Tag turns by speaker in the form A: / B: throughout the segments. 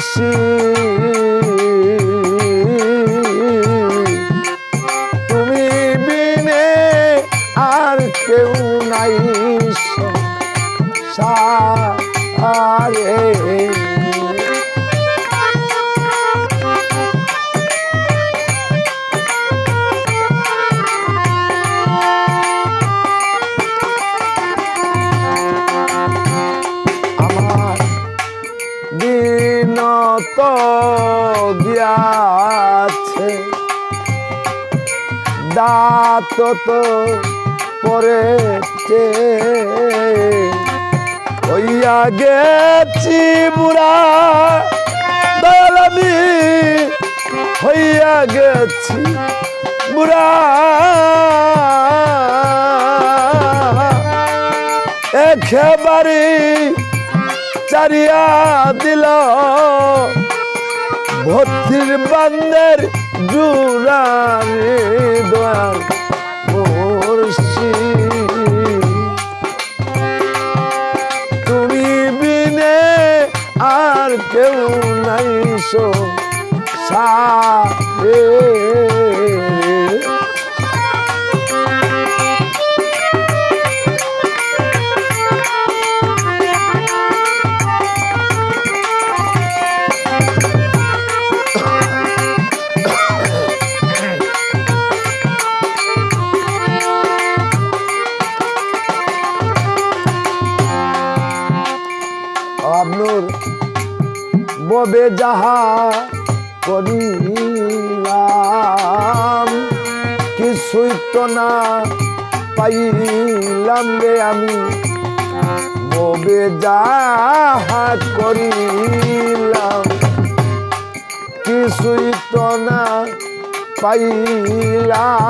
A: মুর্শি তুমি বিনে আর কেউ নাই। সারে দাঁত তো পরেছে হইয়া গেছি বুড়া দয়ালামি। হইয়া গেছি বুড়া। একেবারে চারিয়া দিল। ভর্তির বান্দের জুড়ানি দয়াল ববে যাহা করিলাম, কিছুই তো না পাইলাম রে আমি। ববে যাহা করিলাম, কিছুই তো না পাইলাম।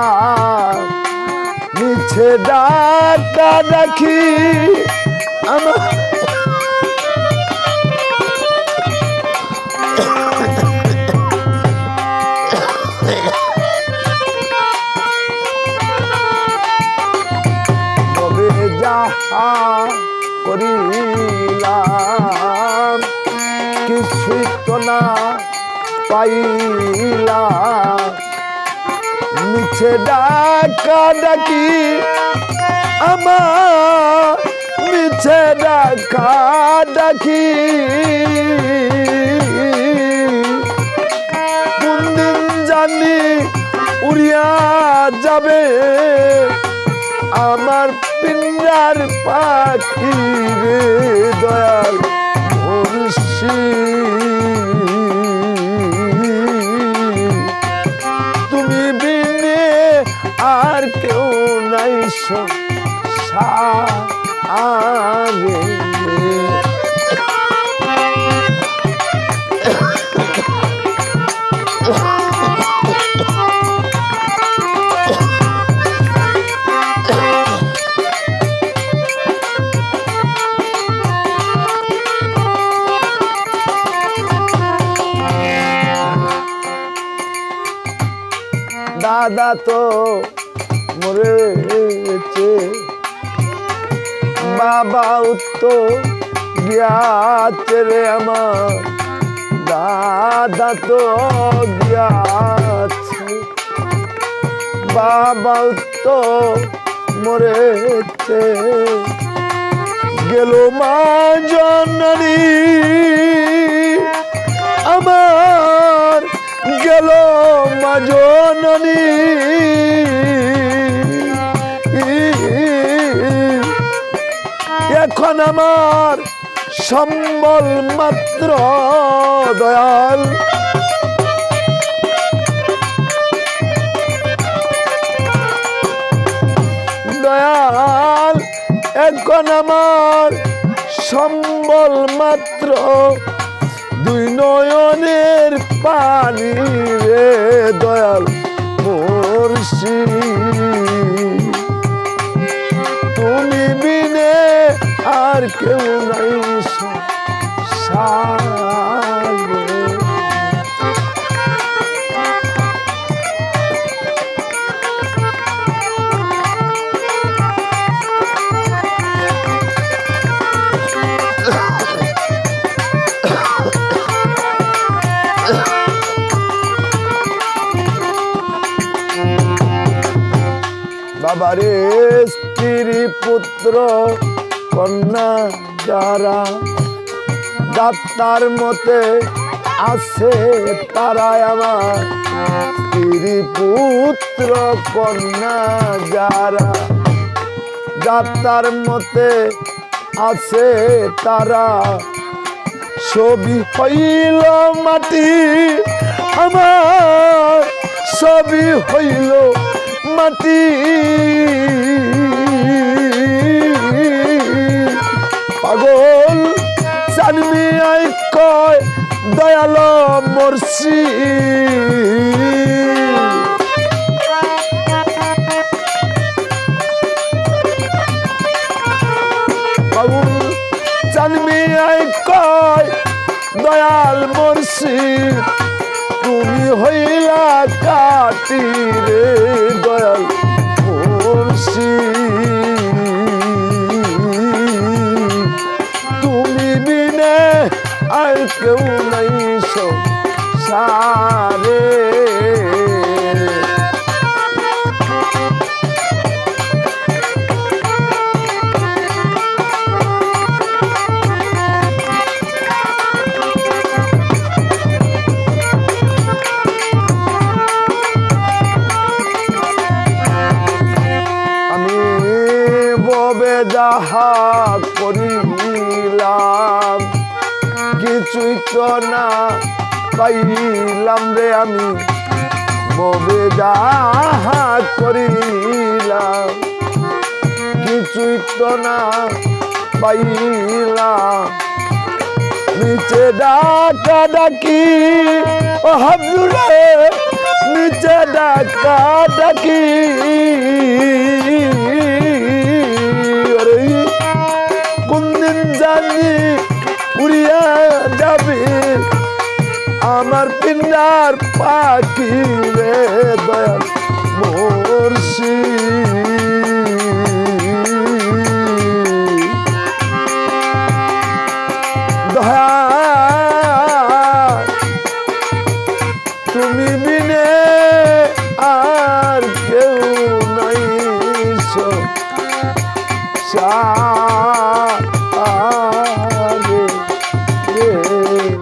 A: মিছে রাখি, আমার তবে যাহা করিলাম কিছুই তো না পাইলাম। মিছে ডাকা আমার মিছে ডাকা ডাকি। যাবে আমার পিঞ্জার পাখি রে দয়াল মুর্শি তুমি বিনে আর কেউ নাই সারে দাদা তো মরেছে। বাবা তো গিয়াছে রে আমার। দাদা তো গিয়াছে বাবা তো মরেছে। গেল মা জননী। আমার জননী। এখন আমার সম্বল মাত্র দয়াল। দয়াল, এখন আমার সম্বল মাত্র দুই নয়নের পানি রে দয়াল। মুর্শি তুমি বিনে আর কেউ নাই। সারে বাবারে স্ত্রী পুত্র, কন্যা যারা ডাক্তার মতে আছে তারাই আমার স্ত্রী পুত্র, কন্যা যারা ডাক্তার মতে আছে তারা। ছবি হইল মাটি আমার ছবি হইল মাটি। পাগল চানমি আই কয় দয়াল মরছি। বাবুল চানমি আই কয় দয়াল মরছি। তুমি হইলা কাটি রে দয়াল মরছি তুমি বিনে আর কেউ নাই সারে কিছুই তো না পাইলাম রে আমি। ববে যাহা করিলাম। কিছুই তো না পাইলাম। নিচে ডাকা ডাকি, ও হাবলুরে, নিচে ডাকা ডাকি। কোনদিন জানি উড়িয়া যাবে? আমার পিন্ডার পাখি রে দয়াল মোরশি দয়া